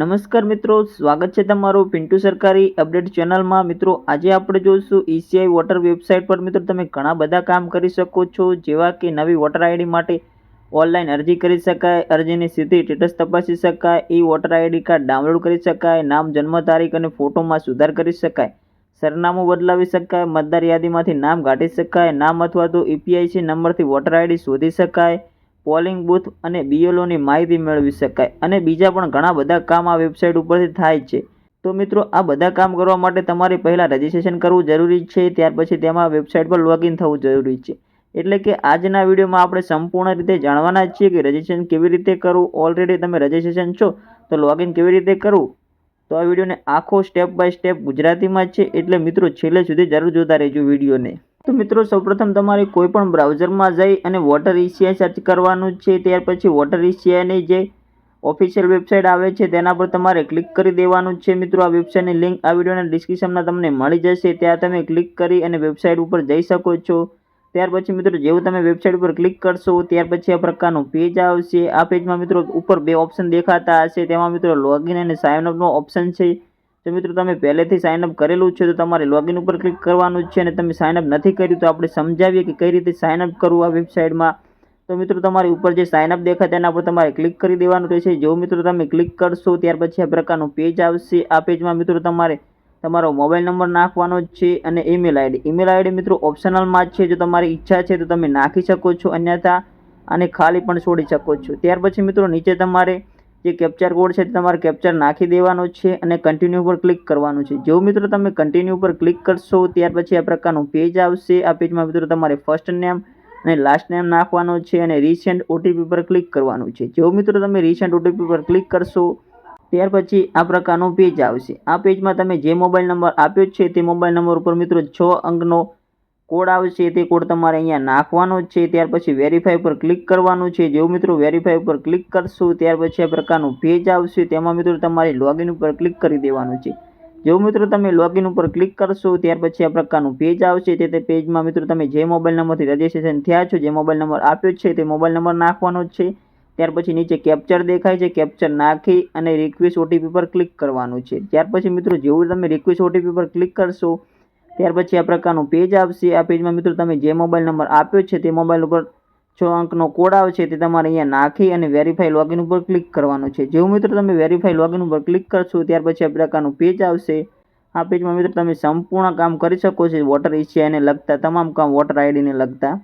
નમસ્કાર મિત્રો, સ્વાગત છે તમારું પિન્ટુ સરકારી અપડેટ ચેનલમાં. મિત્રો, આજે આપણે જોઈશું ઈસીઆઈ વોટર વેબસાઇટ પર. મિત્રો, તમે ઘણા બધા કામ કરી શકો છો, જેવા કે નવી વોટર આઈડી માટે ઓનલાઈન અરજી કરી શકાય, અરજીની સ્થિતિ સ્ટેટસ તપાસી શકાય, E voter ID card download કરી શકાય, નામ, જન્મ તારીખ અને ફોટોમાં સુધાર કરી શકાય. સરનામું બદલાવી શકાય, મતદાર યાદીમાંથી નામ કાઢી શકાય, નામ અથવા તો ઈપીઆઈસી નંબરથી વોટર આઈડી શોધી શકાય. પોલિંગ બૂથ અને બીએલઓની માહિતી મેળવી શકાય અને બીજા પણ ઘણા બધા કામ આ વેબસાઇટ ઉપરથી થાય છે. તો મિત્રો, આ બધા કામ કરવા માટે તમારે પહેલાં રજિસ્ટ્રેશન કરવું જરૂરી છે, ત્યાર પછી તેમાં વેબસાઇટ પર લોગિન થવું જરૂરી છે. એટલે કે આજના વિડીયોમાં આપણે સંપૂર્ણ રીતે જાણવાના છીએ કે રજિસ્ટ્રેશન કેવી રીતે કરવું. ઓલરેડી તમે રજિસ્ટ્રેશન છો, તો લોગિન કેવી રીતે કરવું? તો આ વિડીયોને આખો સ્ટેપ બાય સ્ટેપ ગુજરાતીમાં છે. એટલે મિત્રો, છેલ્લે સુધી જરૂર જોતા રહેજો વિડીયોને. તો મિત્રો, સૌપ્રથમ તમારે કોઈ પણ બ્રાઉઝરમાં જઈ અને વોટર ઈસીઆઈ સર્ચ કરવાનું છે, ત્યાર પછી વોટર ઈસીઆઈની જે ઓફિશિયલ વેબસાઇટ આવે છે, તેના પર તમારે ક્લિક કરી દેવાનું છે. મિત્રો, આ વેબસાઇટની લિંક આ વિડીયોના ડિસ્ક્રિપ્શનમાં તમને મળી જશે. ત્યાં તમે ક્લિક કરી અને વેબસાઇટ ઉપર જઈ શકો છો. ત્યાર પછી મિત્રો, જેવું તમે વેબસાઇટ ઉપર ક્લિક કરશો, ત્યાર પછી આ પ્રકારનું પેજ આવશે. આ પેજમાં મિત્રો, ઉપર બે ઓપ્શન દેખાતા હશે. તેમાં મિત્રો લોગિન અને સાઇન અપનો ઓપ્શન છે. તો મિત્રો તમે પહેલેથી સાઇન અપ કરેલું છે તો તમારે લોગિન ઉપર ક્લિક કરવાનું છે અને તમે સાઇન અપ નથી કર્યું તો આપણે સમજાવીએ કે કઈ રીતે સાઇન અપ કરવું આ વેબસાઇટમાં તો મિત્રો તમારી ઉપર જે સાઇન અપ દેખાય તેના પર તમારે ક્લિક કરી દેવાનું રહેશે. જો મિત્રો તમે ક્લિક કરશો ત્યાર પછી આ પ્રકારનું પેજ આવશે. આ પેજમાં મિત્રો તમારે તમારો મોબાઈલ નંબર નાખવાનો છે અને ઈમેલ આઈડી ઈમેલ આઈડી મિત્રો ઓપ્શનલમાં જ છે. જો તમારી ઈચ્છા છે તો તમે નાખી શકો છો અન્યથા અને ખાલી પણ છોડી શકો છો. ત્યાર પછી મિત્રો નીચે તમારે જે કેપ્ચર કોડ છે તે તમારે કેપ્ચર નાખી દેવાનો છે અને કન્ટિન્યુ પર ક્લિક કરવાનું છે. જો મિત્રો તમે કન્ટિન્યુ ઉપર ક્લિક કરશો, ત્યાર પછી આ પ્રકારનું પેજ આવશે. આ પેજમાં મિત્રો તમારે ફર્સ્ટ નેમ અને લાસ્ટ નેમ નાખવાનો છે અને રિસેન્ટ ઓટીપી પર ક્લિક કરવાનું છે. જો મિત્રો તમે રિસેન્ટ ઓટીપી પર ક્લિક કરશો, ત્યાર પછી આ પ્રકારનું પેજ આવશે. આ પેજમાં તમે જે મોબાઈલ નંબર આપ્યો છે, તે મોબાઈલ નંબર ઉપર મિત્રો છ અંકનો કોડ આવશે તે કોડ તમારે અહીંયા નાખવાનો છે. ત્યાર પછી વેરીફાઈ પર ક્લિક કરવાનું છે. જેવું મિત્રો વેરીફાઈ ઉપર ક્લિક કરશો, ત્યાર પછી આ પ્રકારનું પેજ આવશે. તેમાં મિત્રો તમારે લોગિન ઉપર ક્લિક કરી દેવાનું છે. જેવું મિત્રો તમે લોગિન ઉપર ક્લિક કરશો, ત્યાર પછી આ પ્રકારનું પેજ આવશે. તે તે પેજમાં મિત્રો તમે જે મોબાઈલ નંબરથી રજિસ્ટ્રેશન થયા છો, જે મોબાઈલ નંબર આપ્યો છે, તે મોબાઈલ નંબર નાખવાનો છે. ત્યાર પછી નીચે કેપ્ચર દેખાય છે. કેપ્ચર નાખી અને રિક્વેસ્ટ ઓટીપી પર ક્લિક કરવાનું છે. ત્યાર પછી મિત્રો જેવું તમે રિક્વેસ્ટ ઓટીપી પર ક્લિક કરશો ત્યાર પછી આ પ્રકારનું પેજ આવશે. આ પેજમાં મિત્રો તમે જે મોબાઈલ નંબર આપ્યો છે તે મોબાઈલ ઉપર છ અંકનો કોડ આવશે તે તમારે અહીંયા નાખી અને વેરીફાઈ લોગિન ઉપર ક્લિક કરવાનું છે. જેવું મિત્રો તમે વેરીફાઈ લોગિન ઉપર ક્લિક કરશો ત્યાર પછી આ પ્રકારનું પેજ આવશે. આ પેજમાં મિત્રો તમે સંપૂર્ણ કામ કરી શકો છો વોટર ઇસ્યુને લગતા, તમામ કામ વોટર આઈડીને લગતા.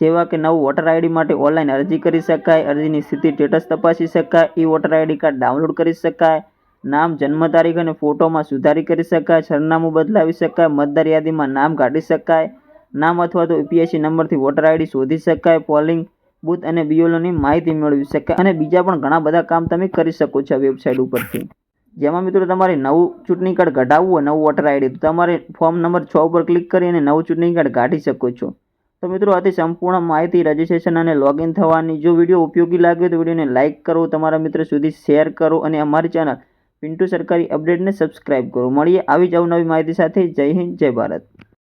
જેવા કે નવું વોટર આઈડી માટે ઓનલાઈન અરજી કરી શકાય, અરજીની સ્થિતિ સ્ટેટસ તપાસી શકાય, E voter ID card download કરી શકાય. નામ, જન્મ તારીખ અને ફોટોમાં સુધારી કરી શકાય, સરનામું બદલાવી શકાય મતદાર યાદીમાં નામ કાઢી શકાય, નામ અથવા તો યુપીએસસી નંબરથી વોટર આઈડી શોધી શકાય પોલિંગ બૂથ અને બીઓલોની માહિતી મેળવી શકાય અને બીજા પણ ઘણા બધા કામ તમે કરી શકો છો વેબસાઇટ ઉપરથી. જેમાં મિત્રો તમારે નવું ચૂંટણી કાર્ડ કઢાવવું હોય, નવું વોટર આઈડી તો તમારે ફોર્મ નંબર છ ઉપર ક્લિક કરી અને નવું ચૂંટણી કાર્ડ કાઢી શકો છો. તો મિત્રો આથી સંપૂર્ણ માહિતી રજિસ્ટ્રેશન અને લોગિન થવાની જો વીડિયો ઉપયોગી લાગ્યો તો વિડીયોને લાઇક કરો, તમારા મિત્રો સુધી શેર કરો અને અમારી ચેનલ પિન્ટુ સરકારી અપડેટને સબસ્ક્રાઇબ કરો. મળીએ આવી જ અવનવી માહિતી સાથે. જય હિન્દ, જય ભારત.